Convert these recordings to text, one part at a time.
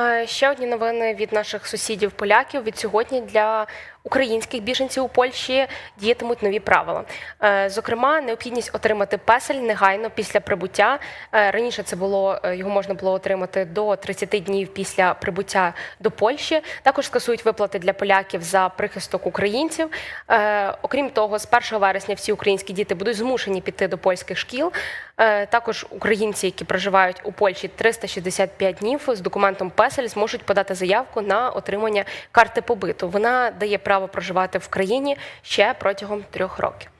Е, Ще одні новини від наших сусідів поляків. Від сьогодні для українських біженців у Польщі діятимуть нові правила. Е, Зокрема, необхідність отримати песель негайно після прибуття. Е, Раніше це було е, його можна було отримати до 30 днів після прибуття до Польщі. Також скасують виплати для поляків за прихисток українців. Окрім того, з 1 вересня всі українські діти будуть змушені піти до польських шкіл. Також українці, які проживають у Польщі 365 днів з документом песель, зможуть подати заявку на отримання карти побиту. Вона дає право проживати в країні ще протягом трьох років.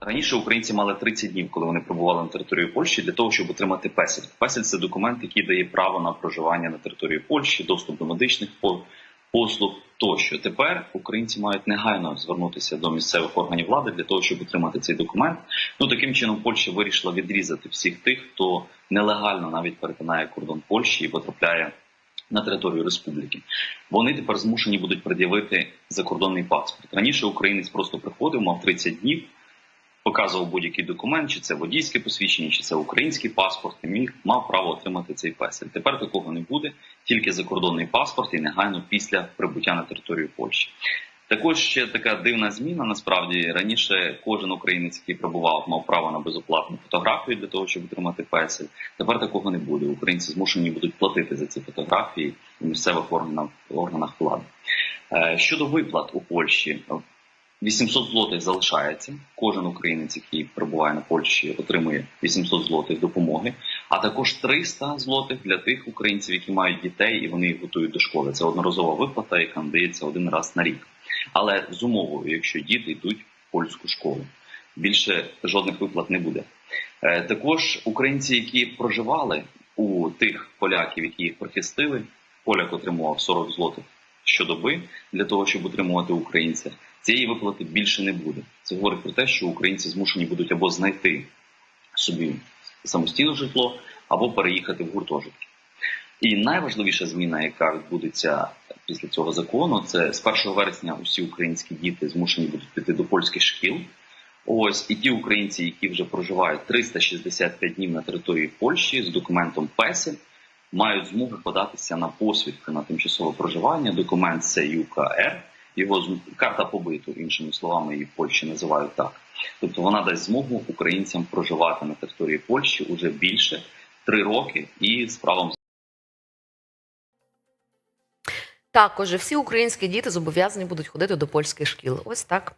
Раніше українці мали 30 днів, коли вони прибували на територію Польщі, для того, щоб отримати песель. Песель це документ, який дає право на проживання на території Польщі, доступ до медичних по- послуг тощо. Тепер українці мають негайно звернутися до місцевих органів влади для того, щоб отримати цей документ. Ну таким чином, Польща вирішила відрізати всіх тих, хто нелегально навіть перетинає кордон Польщі і потрапляє на територію республіки. Вони тепер змушені будуть пред'явити закордонний паспорт. Раніше українець просто приходив, мав 30 днів, показував будь-який документ, чи це водійське посвідчення, чи це український паспорт, і міг мав право отримати цей песель. Тепер такого не буде, тільки закордонний паспорт і негайно після прибуття на територію Польщі. Також ще така дивна зміна. Насправді раніше кожен українець, який прибував, мав право на безоплатну фотографію для того, щоб отримати песель. Тепер такого не буде. Українці змушені будуть платити за ці фотографії у місцевих органах органах влади. Е, Щодо виплат у Польщі, 800 злотих залишається. Кожен українець, який перебуває на Польщі, отримує 800 злотих допомоги, а також 300 злотих для тих українців, які мають дітей і вони їх готують до школи. Це одноразова виплата, яка надається один раз на рік. Але з умовою, якщо діти йдуть в польську школу, більше жодних виплат не буде. Е, Також українці, які проживали у тих поляків, які їх прихистили, поляк отримував 40 злотих щодоби для того, щоб утримувати українця. Цієї виплати більше не буде. Це говорить про те, що українці змушені будуть або знайти собі самостійне житло, або переїхати в гуртожитки. І найважливіша зміна, яка відбудеться після цього закону, це з 1 вересня усі українські діти змушені будуть піти до польських шкіл. Ось і ті українці, які вже проживають 365 днів на території Польщі з документом ПЕСЕЛь, мають змогу податися на посвідку на тимчасове проживання. Документ це ЮКР, його карта побиту, іншими словами, її Польщі називають так. Тобто вона дасть змогу українцям проживати на території Польщі уже більше три роки і з правом Також всі українські діти зобов'язані будуть ходити до польських шкіл. Ось так.